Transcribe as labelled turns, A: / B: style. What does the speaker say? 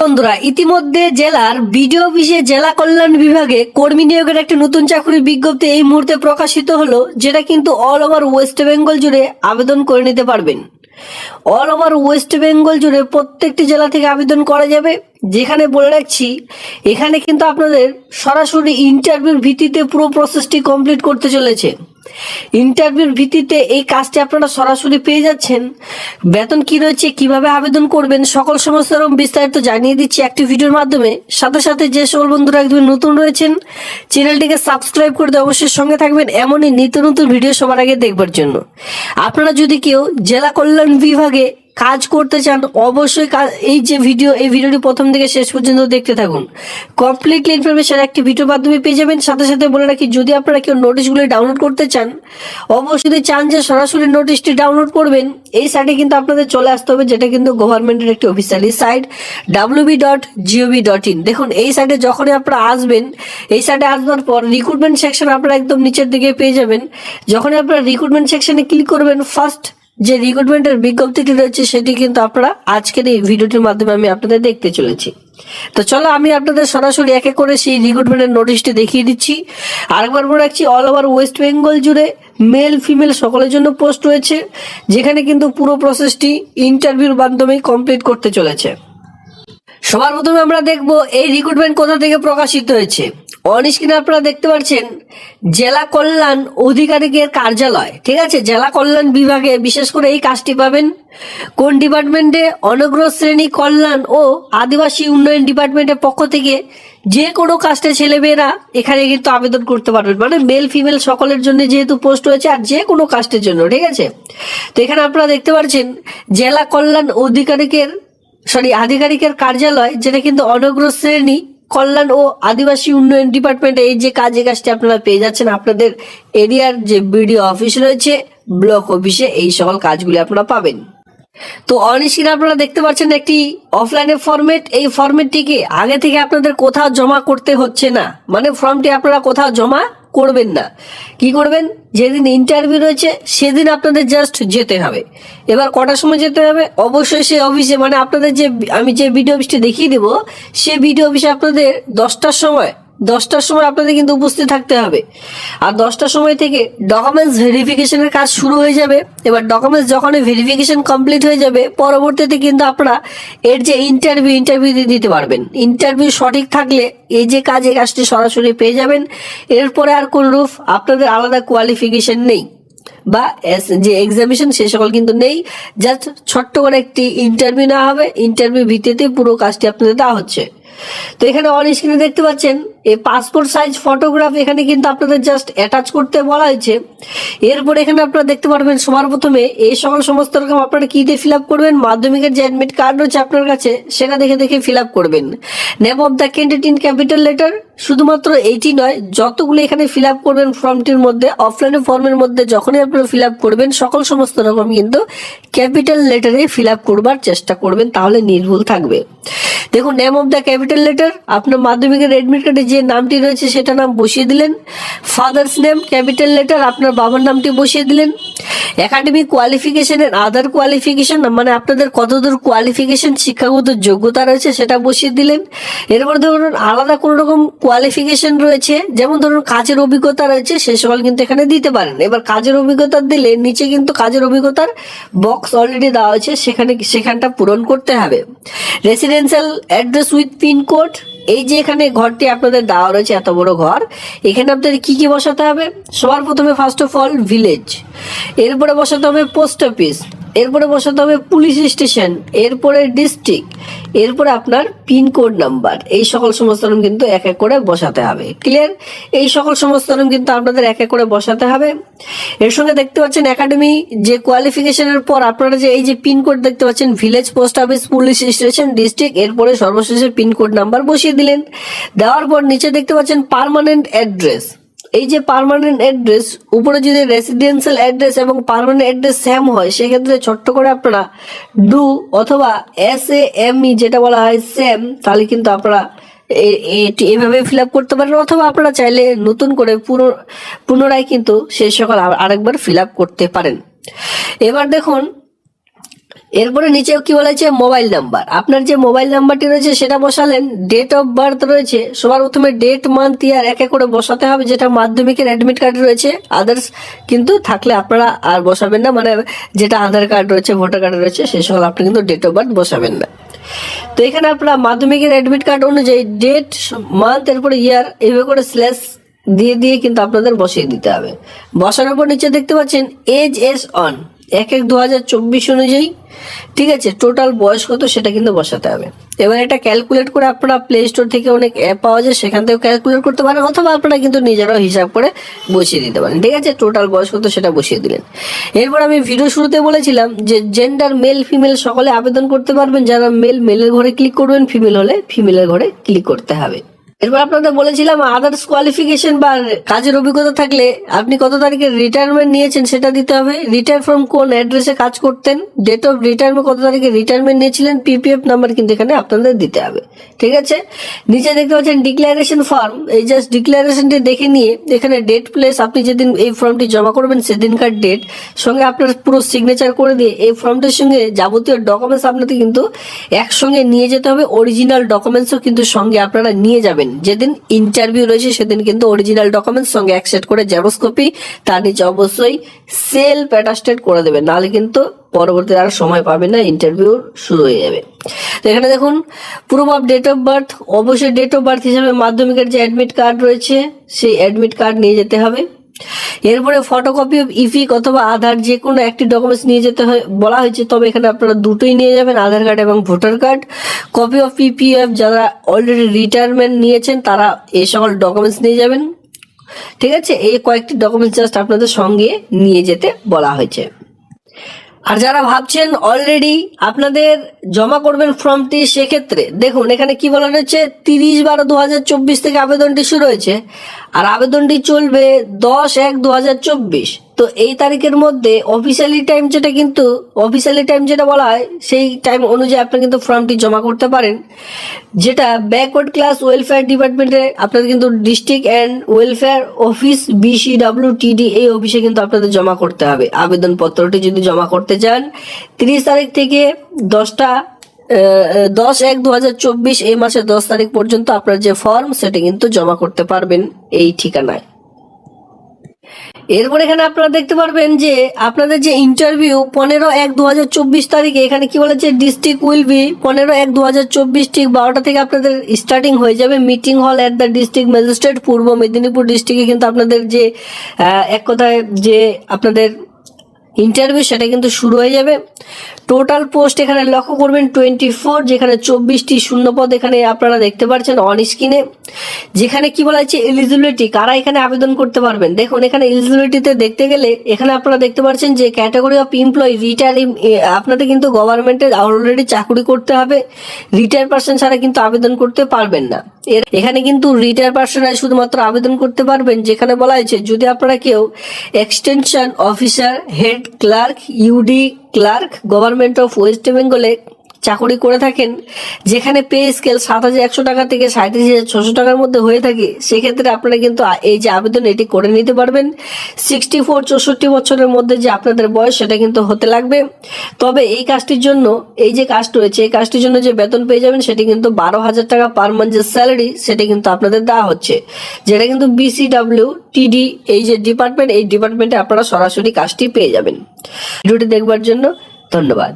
A: বন্ধুরা, ইতিমধ্যে জেলার বিডিও অফিসে জেলা কল্যাণ বিভাগে কর্মী নিয়োগের একটা নতুন চাকরির বিজ্ঞপ্তি এই মুহূর্তে প্রকাশিত হলো, যেটা কিন্তু অল ওভার ওয়েস্ট বেঙ্গল জুড়ে আবেদন করে নিতে পারবেন। অল ওভার ওয়েস্ট বেঙ্গল জুড়ে প্রত্যেকটি জেলা থেকে আবেদন করা যাবে। যেখানে বলে রাখছি, এখানে কিন্তু আপনাদের সরাসরি ইন্টারভিউর ভিত্তিতে পুরো প্রসেসটি কমপ্লিট করতে চলেছে। ইন্টারভিউর ভিত্তিতে এই কাজটি আপনারা সরাসরি পেয়ে যাচ্ছেন। বেতন কি রয়েছে, কীভাবে আবেদন করবেন, সকল সমস্ত এরকম বিস্তারিত জানিয়ে দিচ্ছি একটি ভিডিওর মাধ্যমে। সাথে সাথে যে সকল বন্ধুরা একদম নতুন রয়েছেন, চ্যানেলটিকে সাবস্ক্রাইব করে দিয়ে অবশ্যই সঙ্গে থাকবেন, এমনই নিত্য নতুন ভিডিও সবার আগে দেখবার জন্য। আপনারা যদি কেউ জেলা কল্যাণ বিভাগে কাজ করতে চান, অবশ্যই এই যে ভিডিও এই ভিডিওটি প্রথম থেকে শেষ পর্যন্ত দেখতে থাকুন। কমপ্লিটলি ইনফরমেশন একটি ভিডিওর মাধ্যমে পেয়ে যাবেন। সাথে সাথে বলে রাখি, যদি আপনারা কেউ নোটিশগুলি ডাউনলোড করতে চান, অবশ্যই চান যে সরাসরি নোটিশটি ডাউনলোড করবেন, এই সাইটে কিন্তু আপনাদের চলে আসতে হবে, যেটা কিন্তু গভর্নমেন্টের একটি officially site WB dot GOV dot in দেখুন, এই সাইটে যখনই আপনারা আসবেন, এই সাইটে আসবার পর রিক্রুটমেন্ট সেকশন আপনারা একদম নিচের দিকে পেয়ে যাবেন। যখনই আপনারা রিক্রুটমেন্ট সেকশনে ক্লিক করবেন ফার্স্ট যে রিক্রুটমেন্টের বিজ্ঞপ্তিটি রয়েছে সেটি কিন্তু আপনারা আজকের এই ভিডিওটির মাধ্যমে আমি আপনাদের দেখতে চলেছি। তো চলো আমি আপনাদের সরাসরি একে করে সেই রিক্রুটমেন্টের নোটিশটি দেখিয়ে দিচ্ছি। আরেকবার বলে রাখছি অল ওভার ওয়েস্ট বেঙ্গল জুড়ে মেল ফিমেল সকলের জন্য পোস্ট রয়েছে, যেখানে কিন্তু পুরো প্রসেসটি ইন্টারভিউর মাধ্যমেই কমপ্লিট করতে চলেছে। সবার প্রথমে আমরা দেখব এই রিক্রুটমেন্ট কোথা থেকে প্রকাশিত হয়েছে। অন স্ক্রিনে আপনারা দেখতে পাচ্ছেন, জেলা কল্যাণ অধিকারিকের কার্যালয়, ঠিক আছে? জেলা কল্যাণ বিভাগে বিশেষ করে এই কাজটি পাবেন। কোন ডিপার্টমেন্টে অনগ্র শ্রেণি কল্যাণ ও আদিবাসী উন্নয়ন ডিপার্টমেন্টের পক্ষ থেকে যে কোনো কাস্টের ছেলেমেয়েরা এখানে কিন্তু আবেদন করতে পারবেন। মানে মেল ফিমেল সকলের জন্য যেহেতু পোস্ট হয়েছে আর যে কোনো কাস্টের জন্য, ঠিক আছে? তো এখানে আপনারা দেখতে পাচ্ছেন, জেলা কল্যাণ অধিকারিকের সরি আধিকারিকের কার্যালয়, যেটা কিন্তু অনগ্র শ্রেণি, কল্যাণ ও আদিবাসী উন্নয়ন ডিপার্টমেন্টে এই যে কাজে কাজটি আপনারা পেয়ে যাচ্ছেন। আপনাদের এরিয়ার যে বিডিও অফিস রয়েছে, ব্লক অফিসে এই সকল কাজগুলি আপনারা পাবেন। তো অনিশ্চিত আপনারা দেখতে পাচ্ছেন একটি অফলাইনে ফরম্যাট এই ফরম্যাটটিকে আগে থেকে আপনাদের কোথাও জমা করতে হচ্ছে না। মানে ফর্মটি আপনারা কোথাও জমা করবেন না। কি করবেন? যেদিন ইন্টারভিউ রয়েছে, সেদিন আপনাদের জাস্ট যেতে হবে। এবার কটার সময় যেতে হবে? অবশ্যই সে অফিসে মানে আপনাদের যে, আমি যে ভিডিও অফিসটি দেখিয়ে দেবো, সে ভিডিও অফিসে আপনাদের দশটার সময় দশটার সময় আপনাদের কিন্তু উপস্থিত থাকতে হবে। আর দশটার সময় থেকে ডকুমেন্টস ভেরিফিকেশনের কাজ শুরু হয়ে যাবে। এবার ডকুমেন্টস যখন ভেরিফিকেশন কমপ্লিট হয়ে যাবে, পরবর্তীতে কিন্তু আপনারা এর যে ইন্টারভিউ ইন্টারভিউ দিতে পারবেন। ইন্টারভিউ সঠিক থাকলে এই যে কাজ, এই কাজটি সরাসরি পেয়ে যাবেন। এরপরে আর কোন রূপ আপনাদের আলাদা কোয়ালিফিকেশন নেই বা যে এক্সামিশন সে সকল কিন্তু নেই। জাস্ট ছোট্ট করে একটি ইন্টারভিউ নেওয়া হবে। ইন্টারভিউ ভিত্তিতে পুরো কাজটি আপনাদের দেওয়া হচ্ছে। তো এখানে অন স্ক্রিনে দেখতে পাচ্ছেন এই পাসপোর্ট সাইজ ফটোগ্রাফ এখানে কিন্তু আপনাদের জাস্ট অ্যাটাচ করতে বলা হয়েছে। এরপর এখানে আপনারা দেখতে পারবেন সবার প্রথমে এই সকল সমস্ত রকম আপনারা কী দিয়ে ফিল আপ করবেন? মাধ্যমিকের যে অ্যাডমিট কার্ড রয়েছে আপনার কাছে, সেটা দেখে দেখে ফিল আপ করবেন। Name of the candidate in capital letter শুধুমাত্র এইটি নয়, যতগুলো এখানে ফিল আপ করবেন ফর্মটির মধ্যে অফলাইনে ফর্মের মধ্যে যখনই আপনারা ফিল আপ করবেন, সকল সমস্ত রকম কিন্তু ক্যাপিটাল লেটারে ফিল আপ করবার চেষ্টা করবেন, তাহলে নির্ভুল থাকবে। দেখুন name of the capital letter আপনার মাধ্যমিকের অ্যাডমিট কার্ডে যে নামটি রয়েছে সেটা নাম বসিয়ে দিলেন। ফাদার্স নেম ক্যাপিটাল লেটার আপনার বাবার নামটি বসিয়ে দিলেন। একাডেমিক কোয়ালিফিকেশনের আদার কোয়ালিফিকেশন মানে আপনাদের কতদূর কোয়ালিফিকেশন শিক্ষাগত যোগ্যতা রয়েছে সেটা বসিয়ে দিলেন। এরপর ধরুন আলাদা কোনো রকম কোয়ালিফিকেশন রয়েছে, যেমন ধরুন কাজের অভিজ্ঞতা রয়েছে, সে সকল কিন্তু এখানে দিতে পারেন। এবার কাজের অভিজ্ঞতা দিলে নিচে কিন্তু কাজের অভিজ্ঞতার বক্স অলরেডি দেওয়া হয়েছে, সেখানে সেখানটা পূরণ করতে হবে। রেসিডেন্সিয়াল অ্যাড্রেস উইথ পিনকোড এই যে এখানে ঘরটি আপনাদের দেওয়া রয়েছে, এত বড় ঘর, এখানে আপনাদের কি কি বসাতে হবে? সবার প্রথমে ফার্স্ট অফ অল ভিলেজ এরপরে বসাতে হবে পোস্ট অফিস এরপরে বসাতে হবে পুলিশ স্টেশন, এরপরে ডিস্ট্রিক্ট, এরপরে আপনার পিনকোড নাম্বার। এই সকল সমস্ত নাম কিন্তু এক এক করে বসাতে হবে। ক্লিয়ার? এই সকল সমস্ত নাম কিন্তু আপনাদের এক এক করে বসাতে হবে। এর সঙ্গে দেখতে পাচ্ছেন একাডেমি, যে কোয়ালিফিকেশনের পর আপনারা যে এই যে পিনকোড দেখতে পাচ্ছেন village post office police station district এরপরে সর্বশেষে পিনকোড নাম্বার বসিয়ে দিলেন। দেওয়ার পর নিচে দেখতে পাচ্ছেন পার্মানেন্ট অ্যাড্রেস এই যে পার্মানেন্ট অ্যাড্রেস উপরে যদি রেসিডেন্সিয়াল অ্যাড্রেস এবং পারমানেন্ট অ্যাড্রেস সেম হয়, সেক্ষেত্রে ছোট্ট করে আপনারা ডু অথবা এস এ এম ই যেটা বলা হয় সেম তাহলে কিন্তু আপনারা এটি এভাবে ফিল আপ করতে পারেন অথবা আপনারা চাইলে নতুন করে পুনর পুনরায় কিন্তু সেই সকল আর- আরেকবার ফিল আপ করতে পারেন। এবার দেখুন এরপরে নিচে কি বলেছে? Mobile number. আপনার যে মোবাইল নাম্বারটি রয়েছে, সেটা বসালেন। ডেট অফ বার্থ রয়েছে। সবার প্রথমে ডেট মান্থ ইয়ার এক এক করে বসাতে হবে, যেটা মাধ্যমিকের অ্যাডমিট কার্ড রয়েছে। আদার্স কিন্তু থাকলে আপনারা আর বসাবেন না মানে যেটা আধার কার্ড রয়েছে ভোটার কার্ড রয়েছে, সেই সকল আপনি কিন্তু ডেট অফ বার্থ বসাবেন না। তো এখানে আপনারা মাধ্যমিকের অ্যাডমিট কার্ড অনুযায়ী ডেট মান্থ এরপরে ইয়ার এইভাবে করে স্ল্যাশ দিয়ে দিয়ে কিন্তু আপনাদের বসিয়ে দিতে হবে। বসানোর পর নিচে দেখতে পাচ্ছেন এজ এস অন এক এক দু হাজার চব্বিশ অনুযায়ী, ঠিক আছে টোটাল বয়স কত সেটা কিন্তু বসাতে হবে। এবার এটা ক্যালকুলেট করে আপনারা প্লে স্টোর থেকে অনেক অ্যাপ পাওয়া যায়, সেখান থেকেও ক্যালকুলেট করতে পারেন, অথবা আপনারা কিন্তু নিজেরাও হিসাব করে বসিয়ে দিতে পারেন, ঠিক আছে টোটাল বয়স কত সেটা বসিয়ে দিলেন। এরপর আমি ভিডিও শুরুতে বলেছিলাম যে জেন্ডার মেল ফিমেল সকলে আবেদন করতে পারবেন, যারা মেল মেলের ঘরে ক্লিক করবেন ফিমেল হলে ফিমেলের ঘরে ক্লিক করতে হবে। এরপর আপনাদের বলেছিলাম আদার্স কোয়ালিফিকেশন বা কাজের অভিজ্ঞতা থাকলে আপনি কত তারিখে রিটায়ারমেন্ট নিয়েছেন সেটা দিতে হবে। রিটায়ার ফ্রম কোন অ্যাড্রেসে কাজ করতেন? ডেট অফ রিটায়ারমেন্ট কত তারিখে রিটায়ারমেন্ট নিয়েছিলেন? পিপিএফ নাম্বার কিন্তু এখানে আপনাদের দিতে হবে। ঠিক আছে? নিচে দেখতে পাচ্ছেন ডিক্লারেশন ফর্ম এই জাস্ট ডিক্লারেশনটি দেখে নিয়ে এখানে ডেট প্লেস আপনি যেদিন এই ফর্মটি জমা করবেন সেদিনকার ডেট সঙ্গে আপনার পুরো সিগনেচার করে দিয়ে এই ফর্মটির সঙ্গে যাবতীয় ডকুমেন্টস আপনাকে কিন্তু একসঙ্গে নিয়ে যেতে হবে। অরিজিনাল ডকুমেন্টসও কিন্তু সঙ্গে আপনারা নিয়ে যাবেন। যেদিন ইন্টারভিউ রয়েছে, সেদিন কিন্তু অরিজিনাল ডকুমেন্টস সঙ্গে অ্যাকসেপ্ট করে জেরক্স কপি তার নিচে অবশ্যই সেলফ অ্যাটাস্টেড করে দেবে। নাহলে কিন্তু পরবর্তী আর সময় পাবে না ইন্টারভিউ শুরু হয়ে যাবে। তো এখানে দেখুন proof of date of birth অবশ্যই ডেট অফ বার্থ হিসাবে মাধ্যমিকের যে অ্যাডমিট কার্ড রয়েছে, সেই অ্যাডমিট কার্ড নিয়ে যেতে হবে। এরপরে ফটোকপি অফ ইফিক অথবা আধার যে কোনো একটি ডকুমেন্টস নিয়ে যেতে হয়, বলা হয়েছে, তবে এখানে আপনারা দুটোই নিয়ে যাবেন আধার কার্ড এবং voter card copy of PPF যারা অলরেডি রিটায়ারমেন্ট নিয়েছেন, তারা এই সকল ডকুমেন্টস নিয়ে যাবেন। ঠিক আছে? এই কয়েকটি ডকুমেন্টস জাস্ট আপনাদের সঙ্গে নিয়ে যেতে বলা হয়েছে। আর যারা ভাবছেন অলরেডি আপনাদের জমা করবেন ফর্মটি সেক্ষেত্রে দেখুন, এখানে কি বলা রয়েছে? তিরিশ বারো দু হাজার চব্বিশ থেকে আবেদনটি শুরু হয়েছে। আর আবেদনটি চলবে দশ এক দু হাজার চব্বিশ। তো এই তারিখের মধ্যে অফিসিয়ালি টাইম যেটা কিন্তু অফিসিয়ালি টাইম যেটা বলা হয়, সেই টাইম অনুযায়ী আপনি কিন্তু ফর্মটি জমা করতে পারেন। যেটা ব্যাকওয়ার্ড ক্লাস ওয়েলফেয়ার ডিপার্টমেন্টে আপনাদের কিন্তু district and welfare office BCW TD এই অফিসে কিন্তু আপনাদের জমা করতে হবে। আবেদনপত্রটি যদি জমা করতে চান, তিরিশ তারিখ থেকে দশটা দশ এক দু হাজার চব্বিশ এই মাসের দশ তারিখ পর্যন্ত আপনার যে ফর্ম সেটা কিন্তু জমা করতে পারবেন এই ঠিকানায়। এরপর এখানে আপনারা দেখতে পারবেন যে আপনাদের যে ইন্টারভিউ পনেরো এক দু হাজার চব্বিশ তারিখে, এখানে কি বলেছে ডিস্ট্রিক্ট উইল বি পনেরো এক দু হাজার চব্বিশ ঠিক বারোটা থেকে আপনাদের স্টার্টিং হয়ে যাবে মিটিং হল অ্যাট দ্য ডিস্ট্রিক্ট ম্যাজিস্ট্রেট পূর্ব মেদিনীপুর ডিস্ট্রিক্টে কিন্তু আপনাদের যে এক কথায় যে আপনাদের ইন্টারভিউ সেটা কিন্তু শুরু হয়ে যাবে। টোটাল পোস্ট এখানে লক্ষ্য করবেন টোয়েন্টি ফোর যেখানে চব্বিশটি শূন্যপদ এখানে আপনারা দেখতে পাচ্ছেন অন স্ক্রিনে যেখানে কি বলা হচ্ছে এলিজিবিলিটি কারা এখানে আবেদন করতে পারবেন? দেখুন, এখানে এলিজিবিলিটিতে দেখতে গেলে এখানে আপনারা দেখতে পাচ্ছেন যে ক্যাটাগরি অফ এমপ্লয়ি রিটায়ার আপনাদের কিন্তু গভর্নমেন্টে অলরেডি চাকরি করতে হবে। রিটায়ার পার্সন ছাড়া কিন্তু আবেদন করতে পারবেন না। এখানে কিন্তু রিটায়ার পার্সনরা শুধুমাত্র আবেদন করতে পারবেন, যেখানে বলা হয়েছে, যদি আপনারা কেউ extension officer head clerk UD clerk government of West বেঙ্গলে চাকরি করে থাকেন, যেখানে পে স্কেল সাত হাজার একশো টাকা থেকে সাঁত্রিশ হাজার ছশো টাকার মধ্যে হয়ে থাকে, সেক্ষেত্রে আপনারা কিন্তু এই যে আবেদন এটি করে নিতে পারবেন। সিক্সটি ফোর চৌষট্টি বছরের মধ্যে যে আপনাদের বয়স, সেটা কিন্তু হতে লাগবে। তবে এই কাজটির জন্য, এই যে কাজটি রয়েছে, এই কাজটির জন্য যে বেতন পেয়ে যাবেন, সেটি কিন্তু বারো হাজার টাকা পার মান্থ যে স্যালারি সেটা কিন্তু আপনাদের দেওয়া হচ্ছে। যেটা কিন্তু বিসিডাব্লিউ টিডি এই যে ডিপার্টমেন্ট এই ডিপার্টমেন্টে আপনারা সরাসরি কাজটি পেয়ে যাবেন। ভিডিওটি দেখবার জন্য ধন্যবাদ।